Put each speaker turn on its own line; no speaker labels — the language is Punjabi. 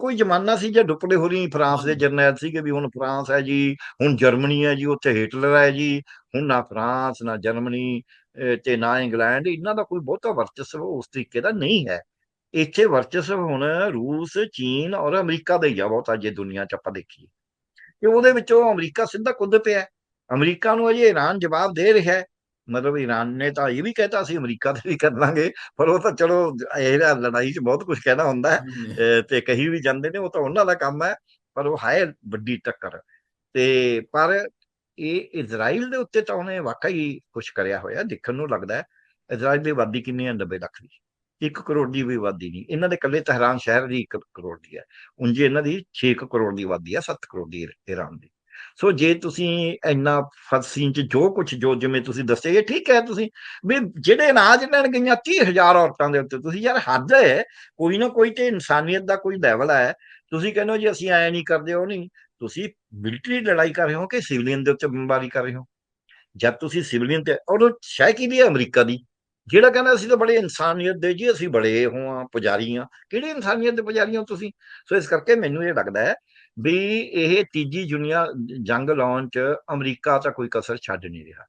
ਕੋਈ ਜ਼ਮਾਨਾ ਸੀ ਜੇ ਡੁੱਪੜੇ ਹੋਰੀ ਫਰਾਂਸ ਦੇ ਜਰਨੈਲ ਸੀਗੇ ਵੀ ਹੁਣ ਫਰਾਂਸ ਹੈ ਜੀ, ਹੁਣ ਜਰਮਨੀ ਹੈ ਜੀ, ਉੱਥੇ ਹਿਟਲਰ ਹੈ ਜੀ, ਹੁਣ ਨਾ ਫਰਾਂਸ, ਨਾ ਜਰਮਨੀ ਤੇ ਨਾ ਇੰਗਲੈਂਡ, ਇਹਨਾਂ ਦਾ ਕੋਈ ਬਹੁਤਾ ਵਰਚਸਵ ਉਸ ਤਰੀਕੇ ਦਾ ਨਹੀਂ ਹੈ। ਇੱਥੇ ਵਰਚਸਵ ਹੁਣ ਰੂਸ, ਚੀਨ ਔਰ ਅਮਰੀਕਾ ਦਾ ਹੀ ਆ ਬਹੁਤਾ ਜੇ ਦੁਨੀਆ 'ਚ ਆਪਾਂ ਦੇਖੀਏ। ਕਿ ਉਹਦੇ ਵਿੱਚੋਂ ਅਮਰੀਕਾ ਸਿੱਧਾ ਕੁੱਦ ਪਿਆ ਹੈ। ਅਮਰੀਕਾ ਨੂੰ ਅਜੇ ਈਰਾਨ ਜਵਾਬ ਦੇ ਰਿਹਾ ਹੈ। ਮਤਲਬ ਈਰਾਨ ਨੇ ਤਾਂ ਇਹ ਵੀ ਕਹਿਤਾ ਸੀ ਅਮਰੀਕਾ ਤੇ ਵੀ ਕਰ ਲਾਂਗੇ ਪਰ ਉਹ ਤਾਂ ਚਲੋ ਇਹ ਲੜਾਈ 'ਚ ਬਹੁਤ ਕੁਝ ਕਹਿਣਾ ਹੁੰਦਾ ਹੈ ਤੇ ਕਹੀ ਵੀ ਜਾਂਦੇ ਨੇ ਉਹ ਤਾਂ ਉਹਨਾਂ ਦਾ ਕੰਮ ਹੈ ਪਰ ਉਹ ਹੈ ਵੱਡੀ ਟੱਕਰ। ਤੇ ਪਰ ਇਹ ਇਜ਼ਰਾਈਲ ਦੇ ਉੱਤੇ ਤਾਂ ਉਹਨੇ ਵਾਕਈ ਕੁਝ ਕਰਿਆ ਹੋਇਆ ਦੇਖਣ ਨੂੰ ਲੱਗਦਾ ਹੈ ਇਜ਼ਰਾਈਲ ਦੀ ਆਬਾਦੀ ਕਿੰਨੀ ਹੈ? 90 ਲੱਖ ਦੀ। 1 ਕਰੋੜ ਦੀ ਵੀ ਆਬਾਦੀ ਨਹੀਂ। ਇਹਨਾਂ ਦੇ ਇਕੱਲੇ ਤਹਿਰਾਨ ਸ਼ਹਿਰ ਦੀ 1 ਕਰੋੜ ਦੀ ਹੈ। ਉਂਝ ਇਹਨਾਂ ਦੀ 6 ਕਰੋੜ ਦੀ ਆਬਾਦੀ ਹੈ 7 ਕਰੋੜ ਦੀ ਈਰਾਨ ਦੀ। ਸੋ ਜੇ ਤੁਸੀਂ ਇੰਨਾ ਫਲਸਤੀਨ ਚ ਜੋ ਕੁਝ ਜੋ ਜਿਵੇਂ ਤੁਸੀਂ ਦੱਸਿਆ, ਇਹ ਠੀਕ ਹੈ ਤੁਸੀਂ, ਵੀ ਜਿਹੜੇ ਅਨਾਜ ਲੈਣ ਗਈਆਂ 30000 ਔਰਤਾਂ ਦੇ ਉੱਤੇ, ਤੁਸੀਂ ਯਾਰ ਹੱਦ ਹੈ, ਕੋਈ ਨਾ ਕੋਈ ਤੇ ਇਨਸਾਨੀਅਤ ਦਾ ਕੋਈ ਲੈਵਲ ਹੈ। ਤੁਸੀਂ ਕਹਿੰਦੇ ਹੋ ਜੀ ਅਸੀਂ ਐ ਨਹੀਂ ਕਰਦੇ, ਉਹ ਨਹੀਂ। ਤੁਸੀਂ ਮਿਲਟਰੀ ਲੜਾਈ ਕਰ ਰਹੇ ਹੋ ਕਿ ਸਿਵਲੀਅਨ ਦੇ ਉੱਤੇ ਬੰਬਾਰੀ ਕਰ ਰਹੇ ਹੋ? ਜਦ ਤੁਸੀਂ ਸਿਵਲੀਅਨ ਤੇ, ਔਰ ਉਹ ਸ਼ਾਇ ਕੀ ਦੀ ਹੈ ਅਮਰੀਕਾ ਦੀ? ਜਿਹੜਾ ਕਹਿੰਦਾ ਅਸੀਂ ਤਾਂ ਬੜੇ ਇਨਸਾਨੀਅਤ ਦੇ ਜੀ, ਅਸੀਂ ਬੜੇ ਉਹ ਆ ਪੁਜਾਰੀ ਆ ਕਿਹੜੇ ਇਨਸਾਨੀਅਤ ਦੇ ਪੁਜਾਰੀ ਹੋ ਤੁਸੀਂ? ਸੋ ਇਸ ਕਰਕੇ ਮੈਨੂੰ ਇਹ ਲੱਗਦਾ ਹੈ ਵੀ ਇਹ ਤੀਜੀ ਦੁਨੀਆ ਜੰਗ ਲਾਉਣ ਚ ਅਮਰੀਕਾ ਤਾਂ ਕੋਈ ਕਸਰ ਛੱਡ ਨਹੀਂ ਰਿਹਾ।